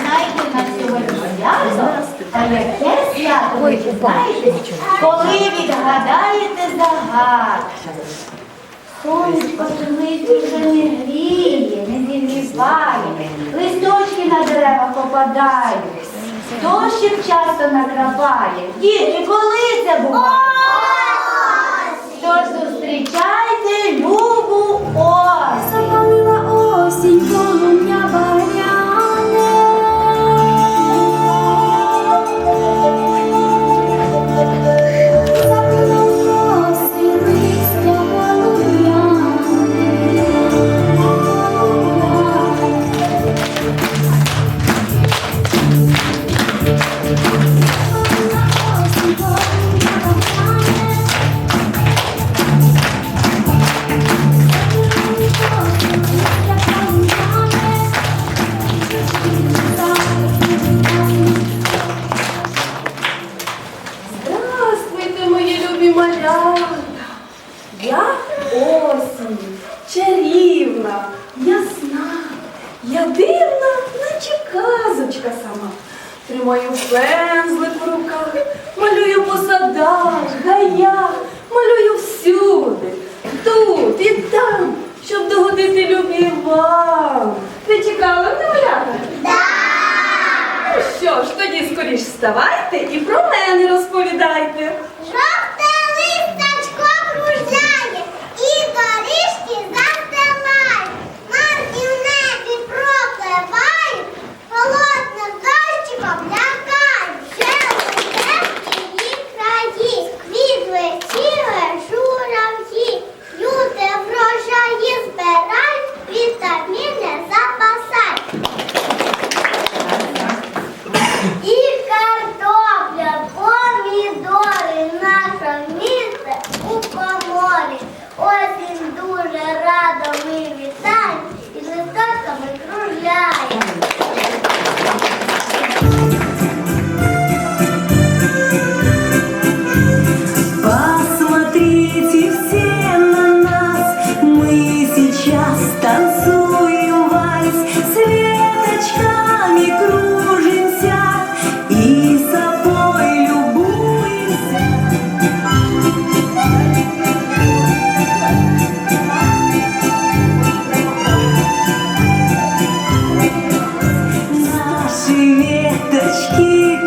Знаєте, на сьогодні свято, а яке свято ви знаєте, коли відгадаєте загад. Сонечко сумити вже не гріє, не зігріває, листочки на деревах попадають, дощик часто накрапає. Діти, коли це буває? Тож зустрічає. скоріш вставайте і про мене розповідайте.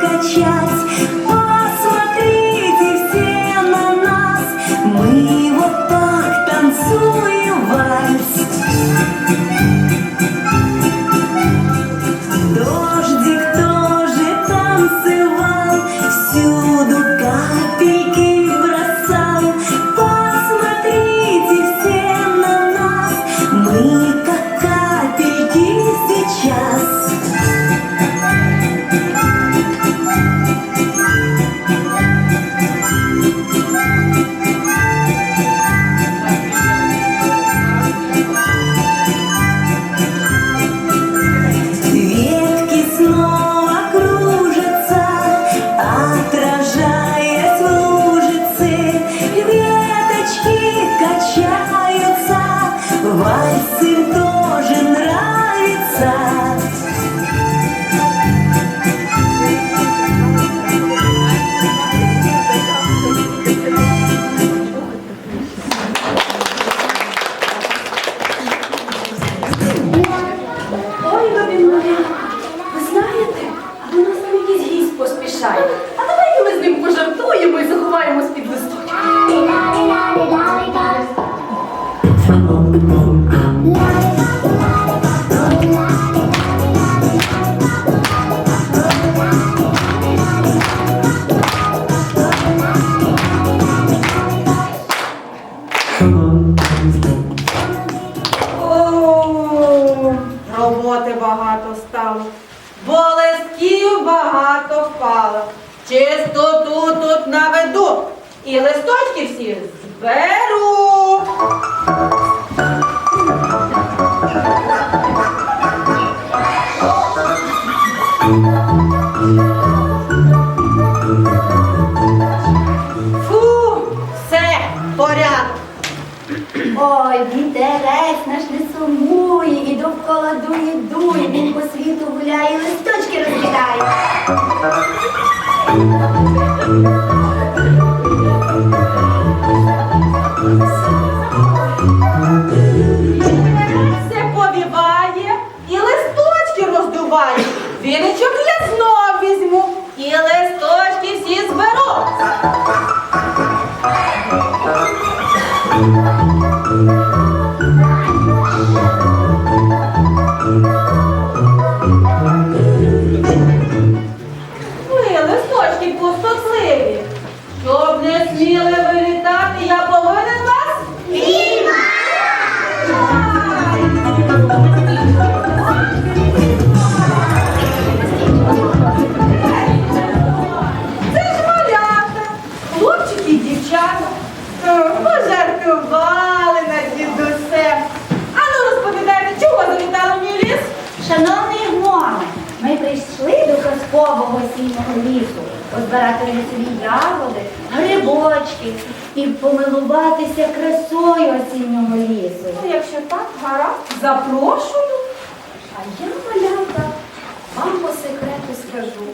качать. Vai se. О, роботи багато стало, болесків багато впало. Чистоту тут наведу і листочки всі зберу. Все до казкового осіннього лісу позбирати лісові ягоди, грибочки і помилуватися красою осіннього лісу. Ну, якщо так, гаразд, запрошую. А я, малята, вам по секрету скажу.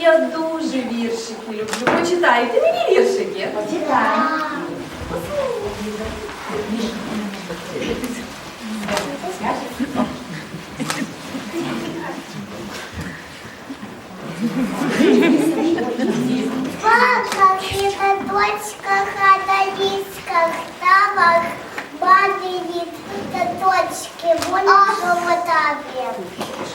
Я дуже віршики люблю. Почитайте мені віршики. Почитай. Папа, это дочка, хата лиска, ставах, бабі точки, вон животаві.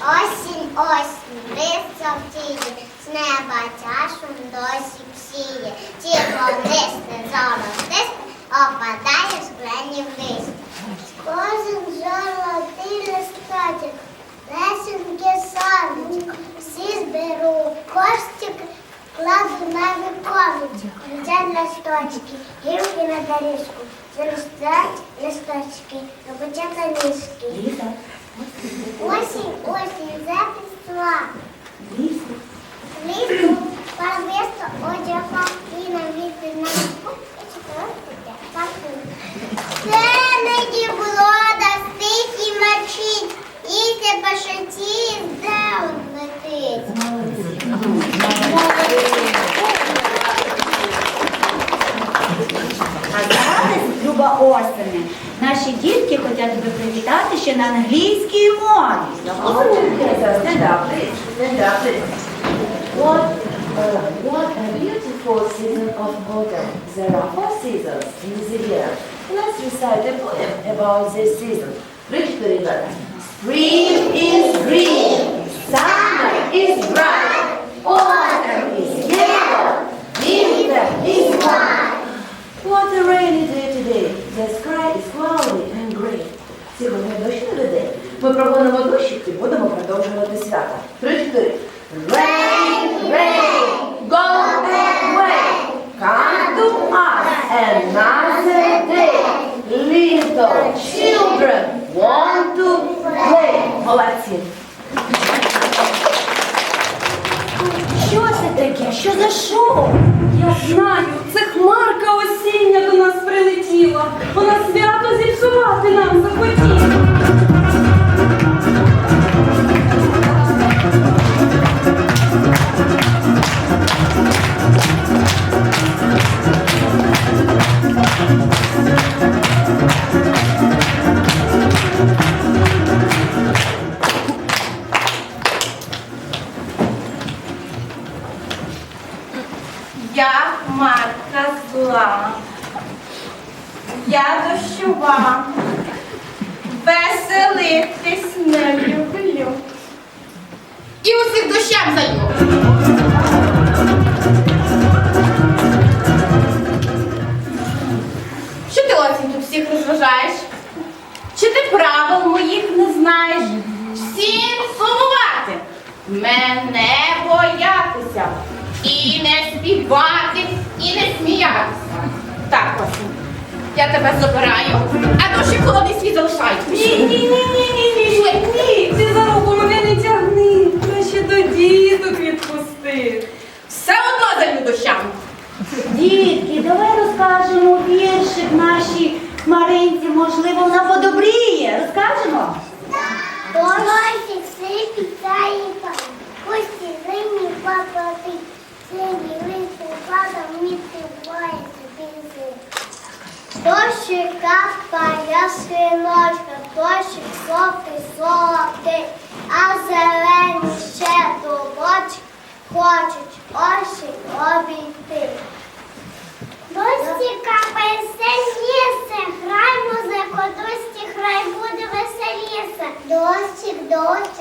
Осінь, осінь, листя в тілі, з неба чашом досі псіє. Тихо листе, заростисте, опадає склені в лист. Кожен золотий листочок, лесеньке сонечко, всі зберу, костик кладу на віконечко, летять листочки, гілки на доріжку, зростають листочки, робоча. Ліса, Осінь, осінь, записла, лісу, парвесто, одяга, і на вітрі на і чотирьох Це не дівлода, на англійській мові. Stand up, please. Stand up, please. What, uh, what a beautiful season of autumn. There are four seasons in the year. Let's recite a poem about this season. Read the river. Spring is green. Summer is bright. Autumn is yellow. Winter is white. What a rainy day today. The sky is cloudy and gray. Ми прогонимо дощик і будемо продовжувати свято. Три-чотири. Rain, rain, go away. Come to us another day. Little children want to play. Молодці. Що це таке? Що за шоу? Я знаю, це хмарка осіння до нас прилетіла. Вона свято зіпсувати нам захотіла. мене боятися і не співати, і не сміятися. Так, Василь, я тебе забираю, а душі холодний світ залишай. Ні, ні, ні, ні, ні, ні, ні, ти за руку мене не тягни, краще до діток відпусти. Все одно за дощам. Дітки, давай розкажемо віршик нашій Маринці, можливо, вона подобріє. Розкажемо? Досі все пітається папа, ти синій листя, падав місце боїться пінці. Дощик капка, ясиночка, дощик солодкий, солодкий, а зелені ще долочки хочуть осінь обійти. Дощі капає сильніше, грай музику, дощі, грай буде веселіше. Дощик, дощик.